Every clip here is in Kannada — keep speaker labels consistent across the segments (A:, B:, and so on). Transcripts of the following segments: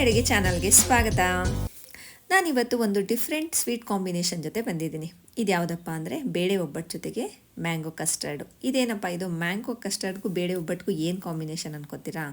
A: ಅಡುಗೆ ಚಾನಲ್ಗೆ ಸ್ವಾಗತ. ನಾನಿವತ್ತು ಒಂದು ಡಿಫ್ರೆಂಟ್ ಸ್ವೀಟ್ ಕಾಂಬಿನೇಷನ್ ಜೊತೆ ಬಂದಿದ್ದೀನಿ. ಇದು ಯಾವುದಪ್ಪ ಅಂದರೆ ಬೇಳೆ ಒಬ್ಬಟ್ಟು ಜೊತೆಗೆ ಮ್ಯಾಂಗೋ ಕಸ್ಟರ್ಡು. ಇದೇನಪ್ಪ ಇದು? ಮ್ಯಾಂಗೋ ಕಸ್ಟರ್ಡ್ಗೂ ಬೇಳೆ ಒಬ್ಬಟ್ಟಿಗೂ ಏನು ಕಾಂಬಿನೇಷನ್ ಅನ್ಕೋತೀರಾ?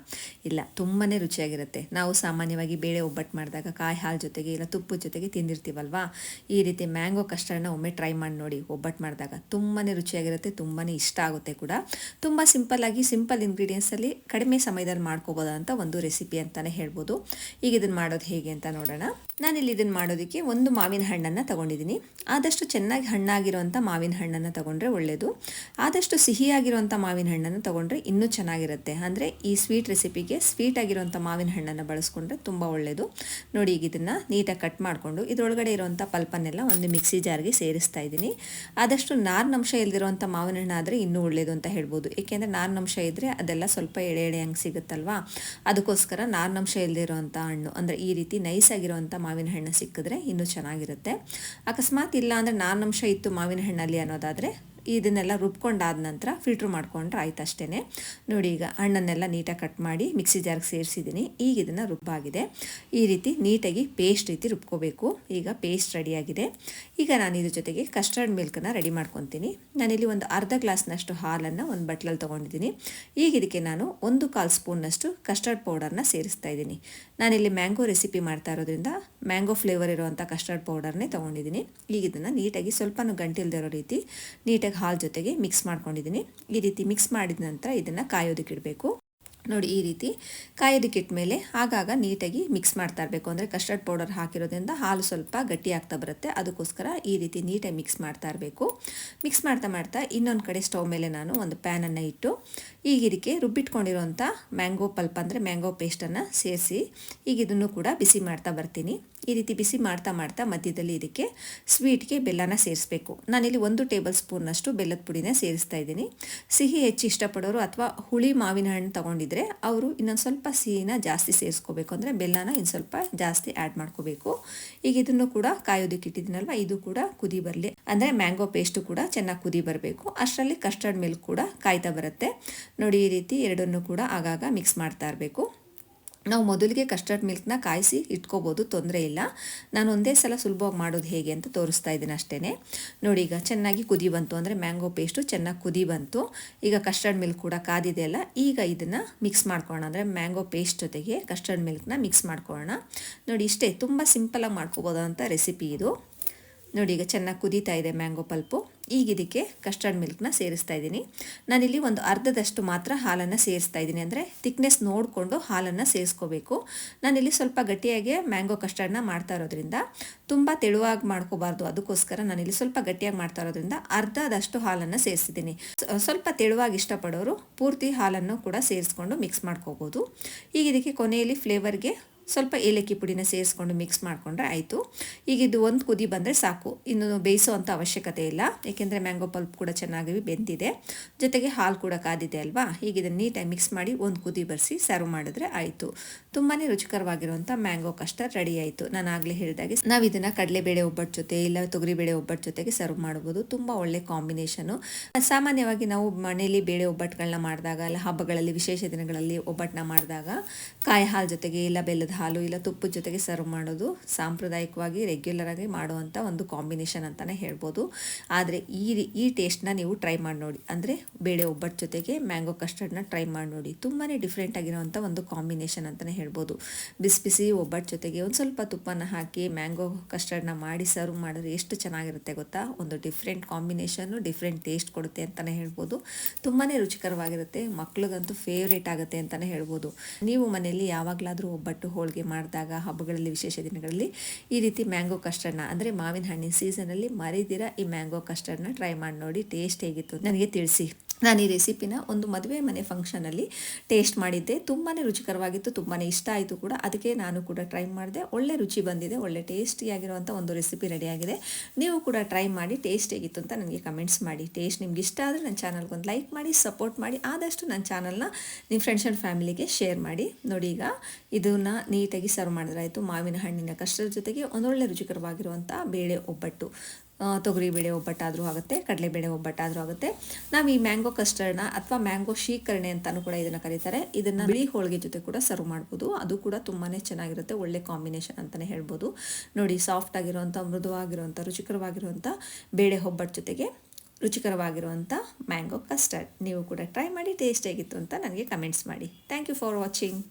A: ಇಲ್ಲ ತುಂಬಾ ರುಚಿಯಾಗಿರುತ್ತೆ. ನಾವು ಸಾಮಾನ್ಯವಾಗಿ ಬೇಳೆ ಒಬ್ಬಟ್ಟು ಮಾಡಿದಾಗ ಕಾಯಿ ಹಾಲು ಜೊತೆಗೆ ಇಲ್ಲ ತುಪ್ಪದ ಜೊತೆಗೆ ತಿಂದಿರ್ತೀವಲ್ವಾ? ಈ ರೀತಿ ಮ್ಯಾಂಗೋ ಕಸ್ಟರ್ಡ್ನ ಒಮ್ಮೆ ಟ್ರೈ ಮಾಡಿ ನೋಡಿ. ಒಬ್ಬಟ್ಟು ಮಾಡಿದಾಗ ತುಂಬಾ ರುಚಿಯಾಗಿರುತ್ತೆ ತುಂಬಾ ಇಷ್ಟ ಆಗುತ್ತೆ ಕೂಡ. ತುಂಬ ಸಿಂಪಲ್ಲಾಗಿ ಸಿಂಪಲ್ ಇಂಗ್ರೀಡಿಯೆಂಟ್ಸಲ್ಲಿ ಕಡಿಮೆ ಸಮಯದಲ್ಲಿ ಮಾಡ್ಕೋಬೋದಂತ ಒಂದು ರೆಸಿಪಿ ಅಂತಲೇ ಹೇಳ್ಬೋದು. ಈಗ ಇದನ್ನು ಮಾಡೋದು ಹೇಗೆ ಅಂತ ನೋಡೋಣ. ನಾನಿಲ್ಲಿ ಇದನ್ನು ಮಾಡೋದಕ್ಕೆ ಒಂದು ಮಾವಿನ ಹಣ್ಣನ್ನು ತಗೊಂಡಿದ್ದೀನಿ. ಆದಷ್ಟು ಚೆನ್ನಾಗಿ ಹಣ್ಣಾಗಿರುವಂಥ ಮಾವಿನ ಹಣ್ಣನ್ನು ತಗೊಂಡ್ರೆ ಒಳ್ಳೆಯದು ಆದಷ್ಟು ಸಿಹಿಯಾಗಿರುವಂಥ ಮಾವಿನ ಹಣ್ಣನ್ನು ತಗೊಂಡ್ರೆ ಇನ್ನೂ ಚೆನ್ನಾಗಿರುತ್ತೆ. ಅಂದರೆ ಈ ಸ್ವೀಟ್ ರೆಸಿಪಿಗೆ ಸ್ವೀಟ್ ಆಗಿರುವಂಥ ಮಾವಿನ ಹಣ್ಣನ್ನು ಬಳಸ್ಕೊಂಡ್ರೆ ತುಂಬ ಒಳ್ಳೆಯದು ನೋಡಿ, ಈಗ ಇದನ್ನು ನೀಟಾಗಿ ಕಟ್ ಮಾಡಿಕೊಂಡು ಇದರೊಳಗಡೆ ಇರುವಂಥ ಪಲ್ಪನ್ನೆಲ್ಲ ಒಂದು ಮಿಕ್ಸಿ ಜಾರ್ಗೆ ಸೇರಿಸ್ತಾ ಇದ್ದೀನಿ. ಆದಷ್ಟು ನಾರಿನಂಶ ಇಲ್ದಿರುವಂಥ ಮಾವಿನ ಹಣ್ಣು ಆದರೆ ಇನ್ನೂ ಒಳ್ಳೆಯದು ಅಂತ ಹೇಳ್ಬೋದು. ಏಕೆಂದರೆ ನಾರಿನಂಶ ಇದ್ದರೆ ಅದೆಲ್ಲ ಸ್ವಲ್ಪ ಎಳೆ ಎಳೆ ಹಂಗೆ ಸಿಗುತ್ತಲ್ವಾ? ಅದಕ್ಕೋಸ್ಕರ ನಾರಿನಂಶ ಇಲ್ದಿರುವಂಥ ಹಣ್ಣು, ಅಂದರೆ ಈ ರೀತಿ ನೈಸ್ ಆಗಿರುವಂಥ ಮಾವಿನ ಹಣ್ಣು ಸಿಕ್ಕಿದ್ರೆ ಇನ್ನೂ ಚೆನ್ನಾಗಿರುತ್ತೆ. ಅಕಸ್ಮಾತ್ ಇಲ್ಲ ಅಂದರೆ ನಾರಿನಂಶ ಇತ್ತು ಮಾವಿನ ಹಣ್ಣಲ್ಲಿ ಅನ್ನೋದಾದರೆ. ಇದನ್ನೆಲ್ಲ ರುಬ್ಕೊಂಡಾದ ನಂತರ ಫಿಲ್ಟ್ರ್ ಮಾಡ್ಕೊಂಡ್ರೆ ಆಯ್ತು ಅಷ್ಟೇ ನೋಡಿ ಈಗ ಹಣ್ಣನ್ನೆಲ್ಲ ನೀಟಾಗಿ ಕಟ್ ಮಾಡಿ ಮಿಕ್ಸಿ ಜಾರ್ಗೆ ಸೇರಿಸಿದ್ದೀನಿ ಈಗ ಇದನ್ನು ರುಬ್ಬಾಗಿದೆ. ಈ ರೀತಿ ನೀಟಾಗಿ ಪೇಸ್ಟ್ ರೀತಿ ರುಬ್ಕೋಬೇಕು. ಈಗ ಪೇಸ್ಟ್ ರೆಡಿಯಾಗಿದೆ ಈಗ ನಾನು ಇದ್ರ ಜೊತೆಗೆ ಕಸ್ಟರ್ಡ್ ಮಿಲ್ಕನ್ನು ರೆಡಿ ಮಾಡ್ಕೊತೀನಿ. ನಾನಿಲ್ಲಿ ಒಂದು ಅರ್ಧ ಗ್ಲಾಸ್ನಷ್ಟು ಹಾಲನ್ನು ಒಂದು ಬಟ್ಲಲ್ಲಿ ತೊಗೊಂಡಿದ್ದೀನಿ. ಈಗ ಇದಕ್ಕೆ ನಾನು ಒಂದು ಕಾಲು ಸ್ಪೂನ್ನಷ್ಟು ಕಸ್ಟರ್ಡ್ ಪೌಡರ್ನ ಸೇರಿಸ್ತಾ ಇದ್ದೀನಿ. ನಾನಿಲ್ಲಿ ಮ್ಯಾಂಗೋ ರೆಸಿಪಿ ಮಾಡ್ತಾ ಇರೋದ್ರಿಂದ ಮ್ಯಾಂಗೋ ಫ್ಲೇವರ್ ಇರುವಂಥ ಕಸ್ಟರ್ಡ್ ಪೌಡರ್ನೇ ತೊಗೊಂಡಿದ್ದೀನಿ. ಈಗ ಇದನ್ನು ನೀಟಾಗಿ ಸ್ವಲ್ಪನೂ ಗಂಟಿಲ್ದಿರೋ ರೀತಿ ನೀಟಾಗಿ ಹಾಲು ಜೊತೆಗೆ ಮಿಕ್ಸ್ ಮಾಡ್ಕೊಂಡಿದ್ದೀನಿ. ಈ ರೀತಿ ಮಿಕ್ಸ್ ಮಾಡಿದ ನಂತರ ಇದನ್ನು ಕಾಯೋದಕ್ಕೆ ಇಡಬೇಕು. ನೋಡಿ, ಈ ರೀತಿ ಕಾಯೋದಕ್ಕೆ ಮೇಲೆ ಆಗಾಗ ನೀಟಾಗಿ ಮಿಕ್ಸ್ ಮಾಡ್ತಾ ಇರಬೇಕು. ಅಂದರೆ ಕಸ್ಟರ್ಡ್ ಪೌಡರ್ ಹಾಕಿರೋದ್ರಿಂದ ಹಾಲು ಸ್ವಲ್ಪ ಗಟ್ಟಿ ಆಗ್ತಾ ಬರುತ್ತೆ. ಅದಕ್ಕೋಸ್ಕರ ಈ ರೀತಿ ನೀಟಾಗಿ ಮಿಕ್ಸ್ ಮಾಡ್ತಾ ಇರಬೇಕು. ಮಿಕ್ಸ್ ಮಾಡ್ತಾ ಮಾಡ್ತಾ ಇನ್ನೊಂದು ಕಡೆ ಸ್ಟವ್ ಮೇಲೆ ನಾನು ಒಂದು ಪ್ಯಾನನ್ನು ಇಟ್ಟು, ಈಗ ಇದಕ್ಕೆ ರುಬ್ಬಿಟ್ಕೊಂಡಿರೋಂಥ ಮ್ಯಾಂಗೋ ಪಲ್ಪ್ ಅಂದರೆ ಮ್ಯಾಂಗೋ ಪೇಸ್ಟನ್ನು ಸೇರಿಸಿ, ಈಗ ಇದನ್ನು ಕೂಡ ಬಿಸಿ ಮಾಡ್ತಾ ಬರ್ತೀನಿ. ಈ ರೀತಿ ಬಿಸಿ ಮಾಡ್ತಾ ಮಾಡ್ತಾ ಮಧ್ಯದಲ್ಲಿ ಇದಕ್ಕೆ ಸ್ವೀಟ್ಗೆ ಬೆಲ್ಲನ ಸೇರಿಸ್ಬೇಕು. ನಾನಿಲ್ಲಿ ಒಂದು ಟೇಬಲ್ ಸ್ಪೂನ್ನಷ್ಟು ಬೆಲ್ಲದ ಪುಡಿನ ಸೇರಿಸ್ತಾ ಇದ್ದೀನಿ. ಸಿಹಿ ಹೆಚ್ಚು ಇಷ್ಟಪಡೋರು ಅಥವಾ ಹುಳಿ ಮಾವಿನ ಹಣ್ಣು ತೊಗೊಂಡಿದ್ರೆ ಅವರು ಇನ್ನೊಂದು ಸ್ವಲ್ಪ ಸಿಹಿನ ಜಾಸ್ತಿ ಸೇರಿಸ್ಕೋಬೇಕು. ಅಂದರೆ ಬೆಲ್ಲನ ಇನ್ನು ಸ್ವಲ್ಪ ಜಾಸ್ತಿ ಆ್ಯಡ್ ಮಾಡ್ಕೋಬೇಕು. ಈಗ ಇದನ್ನು ಕೂಡ ಕಾಯೋದಕ್ಕೆ ಇಟ್ಟಿದ್ದೀನಲ್ವ? ಇದು ಕೂಡ ಕುದಿ ಬರಲಿ. ಅಂದರೆ ಮ್ಯಾಂಗೋ ಪೇಸ್ಟು ಕೂಡ ಚೆನ್ನಾಗಿ ಕುದಿ ಬರಬೇಕು. ಅಷ್ಟರಲ್ಲಿ ಕಸ್ಟರ್ಡ್ ಮಿಲ್ಕ್ ಕೂಡ ಕಾಯ್ತಾ ಬರುತ್ತೆ. ನೋಡಿ, ಈ ರೀತಿ ಎರಡನ್ನೂ ಕೂಡ ಆಗಾಗ ಮಿಕ್ಸ್ ಮಾಡ್ತಾ ಇರಬೇಕು. ನಾವು ಮೊದಲಿಗೆ ಕಸ್ಟರ್ಡ್ ಮಿಲ್ಕ್ನ ಕಾಯಿಸಿ ಇಟ್ಕೋಬೋದು, ತೊಂದರೆ ಇಲ್ಲ. ನಾನು ಒಂದೇ ಸಲ ಸುಲಭವಾಗಿ ಮಾಡೋದು ಹೇಗೆ ಅಂತ ತೋರಿಸ್ತಾ ಇದ್ದೀನಿ ಅಷ್ಟೇ ನೋಡಿ, ಈಗ ಚೆನ್ನಾಗಿ ಕುದಿ ಬಂತು ಅಂದರೆ ಮ್ಯಾಂಗೋ ಪೇಸ್ಟು ಚೆನ್ನಾಗಿ ಕುದಿ ಬಂತು. ಈಗ ಕಸ್ಟರ್ಡ್ ಮಿಲ್ಕ್ ಕೂಡ ಕಾದಿದೆ ಅಲ್ಲ, ಈಗ ಇದನ್ನು ಮಿಕ್ಸ್ ಮಾಡ್ಕೊಳ್ಳೋಣ. ಅಂದರೆ ಮ್ಯಾಂಗೋ ಪೇಸ್ಟ್ ಜೊತೆಗೆ ಕಸ್ಟರ್ಡ್ ಮಿಲ್ಕ್ನ ಮಿಕ್ಸ್ ಮಾಡ್ಕೊಳ್ಳೋಣ. ನೋಡಿ, ಇಷ್ಟೇ, ತುಂಬ ಸಿಂಪಲಾಗಿ ಮಾಡ್ಕೋಬೋದಂಥ ರೆಸಿಪಿ ಇದು. ನೋಡಿ, ಈಗ ಚೆನ್ನಾಗಿ ಕುದೀತಾ ಇದೆ ಮ್ಯಾಂಗೋ ಪಲ್ಪು. ಈಗ ಇದಕ್ಕೆ ಕಸ್ಟರ್ಡ್ ಮಿಲ್ಕ್ನ ಸೇರಿಸ್ತಾ ಇದ್ದೀನಿ. ನಾನಿಲ್ಲಿ ಒಂದು ಅರ್ಧದಷ್ಟು ಮಾತ್ರ ಹಾಲನ್ನು ಸೇರಿಸ್ತಾ ಇದ್ದೀನಿ. ಅಂದರೆ ತಿಕ್ನೆಸ್ ನೋಡಿಕೊಂಡು ಹಾಲನ್ನು ಸೇರಿಸ್ಕೋಬೇಕು. ನಾನಿಲ್ಲಿ ಸ್ವಲ್ಪ ಗಟ್ಟಿಯಾಗಿ ಮ್ಯಾಂಗೋ ಕಸ್ಟರ್ಡ್ನ ಮಾಡ್ತಾ ಇರೋದ್ರಿಂದ ತುಂಬ ತೆಳುವಾಗಿ ಮಾಡ್ಕೋಬಾರ್ದು. ಅದಕ್ಕೋಸ್ಕರ ನಾನಿಲ್ಲಿ ಸ್ವಲ್ಪ ಗಟ್ಟಿಯಾಗಿ ಮಾಡ್ತಾ ಇರೋದ್ರಿಂದ ಅರ್ಧದಷ್ಟು ಹಾಲನ್ನು ಸೇರಿಸಿದ್ದೀನಿ ಸ್ವಲ್ಪ ತೆಳುವಾಗಿ ಇಷ್ಟಪಡೋರು ಪೂರ್ತಿ ಹಾಲನ್ನು ಕೂಡ ಸೇರಿಸ್ಕೊಂಡು ಮಿಕ್ಸ್ ಮಾಡ್ಕೋಬೋದು. ಈಗ ಇದಕ್ಕೆ ಕೊನೆಯಲ್ಲಿ ಫ್ಲೇವರ್ಗೆ ಸ್ವಲ್ಪ ಏಲಕ್ಕಿ ಪುಡಿನ ಸೇರಿಸ್ಕೊಂಡು ಮಿಕ್ಸ್ ಮಾಡಿಕೊಂಡ್ರೆ ಆಯಿತು. ಈಗ ಇದು ಒಂದು ಕುದಿ ಬಂದರೆ ಸಾಕು. ಇನ್ನು ಬೇಯಿಸುವಂಥ ಅವಶ್ಯಕತೆ ಇಲ್ಲ. ಏಕೆಂದರೆ ಮ್ಯಾಂಗೋ ಪಲ್ಪ್ ಕೂಡ ಚೆನ್ನಾಗಿ ಬೆಂದಿದೆ. ಜೊತೆಗೆ ಹಾಲು ಕೂಡ ಕಾದಿದೆ ಅಲ್ವಾ? ಈಗ ಇದನ್ನು ನೀಟಾಗಿ ಮಿಕ್ಸ್ ಮಾಡಿ ಒಂದು ಕುದಿ ಬರೆಸಿ ಸರ್ವ್ ಮಾಡಿದ್ರೆ ಆಯಿತು. ತುಂಬಾ ರುಚಿಕರವಾಗಿರುವಂಥ ಮ್ಯಾಂಗೋ ಕಸ್ಟರ್ಡ್ ರೆಡಿ ಆಯಿತು. ನಾನು ಆಗಲೇ ಹೇಳಿದಾಗೆ ನಾವು ಇದನ್ನು ಕಡಲೆಬೇಳೆ ಒಬ್ಬಟ್ಟು ಜೊತೆ ಇಲ್ಲ ತೊಗರಿಬೇಳೆ ಒಬ್ಬಟ್ಟು ಜೊತೆಗೆ ಸರ್ವ್ ಮಾಡ್ಬೋದು. ತುಂಬ ಒಳ್ಳೆ ಕಾಂಬಿನೇಷನು. ಸಾಮಾನ್ಯವಾಗಿ ನಾವು ಮನೆಯಲ್ಲಿ ಬೇಳೆ ಒಬ್ಬಟ್ಟುಗಳನ್ನ ಮಾಡಿದಾಗ ಅಲ್ಲ ಹಬ್ಬಗಳಲ್ಲಿ ವಿಶೇಷ ದಿನಗಳಲ್ಲಿ ಒಬ್ಬಟ್ಟನ್ನ ಮಾಡಿದಾಗ, ಕಾಯಿ ಹಾಲು ಜೊತೆಗೆ ಇಲ್ಲ ಬೆಲ್ಲದ ಹಾಲು ಇಲ್ಲ ತುಪ್ಪದ ಜೊತೆಗೆ ಸರ್ವ್ ಮಾಡೋದು ಸಾಂಪ್ರದಾಯಿಕವಾಗಿ ರೆಗ್ಯುಲರ್ ಆಗಿ ಮಾಡುವಂಥ ಒಂದು ಕಾಂಬಿನೇಷನ್ ಅಂತಲೇ ಹೇಳ್ಬೋದು. ಆದರೆ ಈ ಈ ಟೇಸ್ಟ್ನ ನೀವು ಟ್ರೈ ಮಾಡಿ ನೋಡಿ. ಅಂದರೆ ಬೇಳೆ ಒಬ್ಬಟ್ಟು ಜೊತೆಗೆ ಮ್ಯಾಂಗೋ ಕಸ್ಟರ್ಡ್ನ ಟ್ರೈ ಮಾಡಿ ನೋಡಿ. ತುಂಬಾ ಡಿಫ್ರೆಂಟ್ ಆಗಿರೋವಂಥ ಒಂದು ಕಾಂಬಿನೇಷನ್ ಅಂತಲೇ ಹೇಳ್ಬೋದು. ಬಿಸಿ ಬಿಸಿ ಒಬ್ಬಟ್ಟು ಜೊತೆಗೆ ಒಂದು ಸ್ವಲ್ಪ ತುಪ್ಪನ ಹಾಕಿ ಮ್ಯಾಂಗೋ ಕಸ್ಟರ್ಡ್ನ ಮಾಡಿ ಸರ್ವ್ ಮಾಡಿದ್ರೆ ಎಷ್ಟು ಚೆನ್ನಾಗಿರುತ್ತೆ ಗೊತ್ತಾ? ಒಂದು ಡಿಫ್ರೆಂಟ್ ಕಾಂಬಿನೇಷನ್ನು ಡಿಫ್ರೆಂಟ್ ಟೇಸ್ಟ್ ಕೊಡುತ್ತೆ ಅಂತಲೇ ಹೇಳ್ಬೋದು. ತುಂಬಾ ರುಚಿಕರವಾಗಿರುತ್ತೆ. ಮಕ್ಳಿಗಂತೂ ಫೇವ್ರೇಟ್ ಆಗುತ್ತೆ ಅಂತಲೇ ಹೇಳ್ಬೋದು. ನೀವು ಮನೆಯಲ್ಲಿ ಯಾವಾಗಲಾದರೂ ಒಬ್ಬಟ್ಟು ಮಾಡಿದಾಗ ಹಬ್ಬಗಳಲ್ಲಿ ವಿಶೇಷ ದಿನಗಳಲ್ಲಿ ಈ ರೀತಿ ಮ್ಯಾಂಗೋ ಕಸ್ಟರ್ಡ್ನ, ಅಂದರೆ ಮಾವಿನ ಹಣ್ಣಿನ ಸೀಸನಲ್ಲಿ ಮರಿದಿರ ಈ ಮ್ಯಾಂಗೋ ಕಸ್ಟರ್ಡ್ನ ಟ್ರೈ ಮಾಡಿ ನೋಡಿ ಟೇಸ್ಟ್ ಹೇಗಿತ್ತು ನನಗೆ ತಿಳಿಸಿ. ನಾನು ಈ ರೆಸಿಪಿನ ಒಂದು ಮದುವೆ ಮನೆ ಫಂಕ್ಷನಲ್ಲಿ ಟೇಸ್ಟ್ ಮಾಡಿದ್ದೆ. ತುಂಬಾ ರುಚಿಕರವಾಗಿತ್ತು ತುಂಬಾ ಇಷ್ಟ ಆಯಿತು ಕೂಡ. ಅದಕ್ಕೆ ನಾನು ಕೂಡ ಟ್ರೈ ಮಾಡಿದೆ. ಒಳ್ಳೆ ರುಚಿ ಬಂದಿದೆ, ಒಳ್ಳೆ ಟೇಸ್ಟಿಯಾಗಿರುವಂಥ ಒಂದು ರೆಸಿಪಿ ರೆಡಿಯಾಗಿದೆ. ನೀವು ಕೂಡ ಟ್ರೈ ಮಾಡಿ, ಟೇಸ್ಟ್ ಹೇಗಿತ್ತು ಅಂತ ನನಗೆ ಕಮೆಂಟ್ಸ್ ಮಾಡಿ. ಟೇಸ್ಟ್ ನಿಮ್ಗೆ ಇಷ್ಟ ಆದರೆ ನನ್ನ ಚಾನಲ್ಗೆ ಒಂದು ಲೈಕ್ ಮಾಡಿ, ಸಪೋರ್ಟ್ ಮಾಡಿ. ಆದಷ್ಟು ನನ್ನ ಚಾನಲ್ನ ನಿಮ್ಮ ಫ್ರೆಂಡ್ಸ್ ಆ್ಯಂಡ್ ಫ್ಯಾಮಿಲಿಗೆ ಶೇರ್ ಮಾಡಿ. ನೋಡಿ ಈಗ ಇದನ್ನು ನೀಟಾಗಿ ಸರ್ವ್ ಮಾಡಿದ್ರಾಯಿತು ಮಾವಿನ ಹಣ್ಣಿನ ಕಷ್ಟದ ಜೊತೆಗೆ ಒಂದೊಳ್ಳೆ ರುಚಿಕರವಾಗಿರುವಂಥ ಬೇಳೆ ಒಬ್ಬಟ್ಟು. ತೊಗರಿಬೇಳೆ ಒಬ್ಬಟ್ಟಾದರೂ ಆಗುತ್ತೆ ಕಡಲೆಬೇಳೆ ಒಬ್ಬಟ್ಟಾದರೂ ಆಗುತ್ತೆ. ನಾವು ಈ ಮ್ಯಾಂಗೋ ಕಸ್ಟರ್ಡ್ನ ಅಥವಾ ಮ್ಯಾಂಗೋ ಶೀಕರಣೆ ಅಂತಲೂ ಕೂಡ ಇದನ್ನು ಕರೀತಾರೆ. ಇದನ್ನು ಬಿಳಿ ಹೋಳಿಗೆ ಜೊತೆ ಕೂಡ ಸರ್ವ್ ಮಾಡ್ಬೋದು. ಅದು ಕೂಡ ತುಂಬಾ ಚೆನ್ನಾಗಿರುತ್ತೆ, ಒಳ್ಳೆ ಕಾಂಬಿನೇಷನ್ ಅಂತಲೇ ಹೇಳ್ಬೋದು. ನೋಡಿ, ಸಾಫ್ಟ್ ಆಗಿರುವಂಥ ಮೃದುವಾಗಿರುವಂಥ ರುಚಿಕರವಾಗಿರುವಂಥ ಬೇಳೆ ಒಬ್ಬಟ್ಟು ಜೊತೆಗೆ ರುಚಿಕರವಾಗಿರುವಂಥ ಮ್ಯಾಂಗೋ ಕಸ್ಟರ್ಡ್. ನೀವು ಕೂಡ ಟ್ರೈ ಮಾಡಿ ಟೇಸ್ಟ್ ಹೇಗಿತ್ತು ಅಂತ ನನಗೆ ಕಮೆಂಟ್ಸ್ ಮಾಡಿ. Thank you for watching.